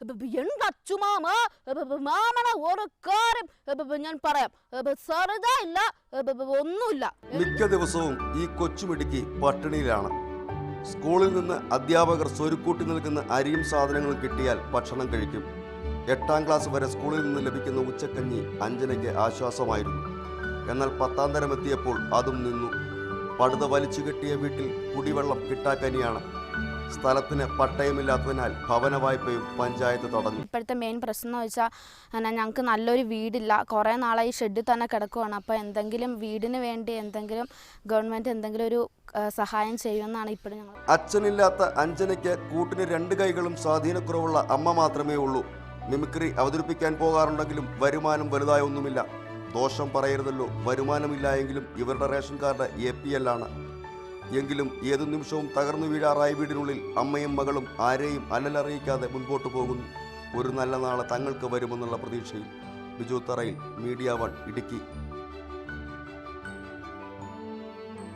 എന്റെ അച്ചുമാമ മാമന ഒരു കാര്യം ഞാൻ പറയാം. സാറിതാ ഇല്ല ഒന്നുമില്ല. മിക്ക ദിവസവും ഈ കൊച്ചുമിടുക്കി പട്ടിണിയിലാണ്. സ്കൂളിൽ നിന്ന് അധ്യാപകർ സ്വരുക്കൂട്ടി നിൽക്കുന്ന അരിയും സാധനങ്ങളും കിട്ടിയാൽ ഭക്ഷണം കഴിക്കും. എട്ടാം ക്ലാസ് വരെ സ്കൂളിൽ നിന്ന് ലഭിക്കുന്ന ഉച്ചക്കഞ്ഞി അഞ്ജനയ്ക്ക് ആശ്വാസമായിരുന്നു. എന്നാൽ പത്താം തരം എത്തിയപ്പോൾ അതും നിന്നു. പടുത വലിച്ചു കെട്ടിയ വീട്ടിൽ കുടിവെള്ളം കിട്ടാക്കനിയാണ്. സ്ഥലത്തിന് പട്ടയമില്ലാത്തതിനാൽ ഭവന വായ്പയും പഞ്ചായത്ത് തുടങ്ങി ഇപ്പോഴത്തെ മെയിൻ പ്രശ്നം എന്ന് വെച്ചാൽ ഞങ്ങൾക്ക് നല്ലൊരു വീടില്ല. കുറേ നാളായി ഷെഡിൽ തന്നെ കിടക്കുവാണ്. അപ്പോൾ എന്തെങ്കിലും വീടിന് വേണ്ടി എന്തെങ്കിലും ഗവൺമെന്റ് എന്തെങ്കിലും ഒരു സഹായം ചെയ്യുമെന്നാണ് ഇപ്പോഴും ഞങ്ങൾ അച്ഛനില്ലാത്ത അഞ്ജനയ്ക്ക് കൂട്ടിന് രണ്ട് കൈകളും സ്വാധീനക്കുറവുള്ള അമ്മ മാത്രമേ ഉള്ളൂ. മിമിക്രി അവതരിപ്പിക്കാൻ പോകാറുണ്ടെങ്കിലും വരുമാനം വലുതായ ഒന്നുമില്ല ദോഷം പറയരുതല്ലോ. വരുമാനമില്ല എങ്കിലും ഇവരുടെ ration card A P L ആണ്. എങ്കിലും ഏതു നിമിഷവും തകർന്നു വീഴാറായ വീടിനുള്ളിൽ അമ്മയും മകളും ആരെയും അല്ലലറിയിക്കാതെ മുൻപോട്ട് പോകുന്നു. ഒരു നല്ല നാളെ തങ്ങൾക്ക് വരുമെന്നുള്ള പ്രതീക്ഷയിൽ. ബിജു തറയിൽ മീഡിയ വൺ ഇടുക്കി.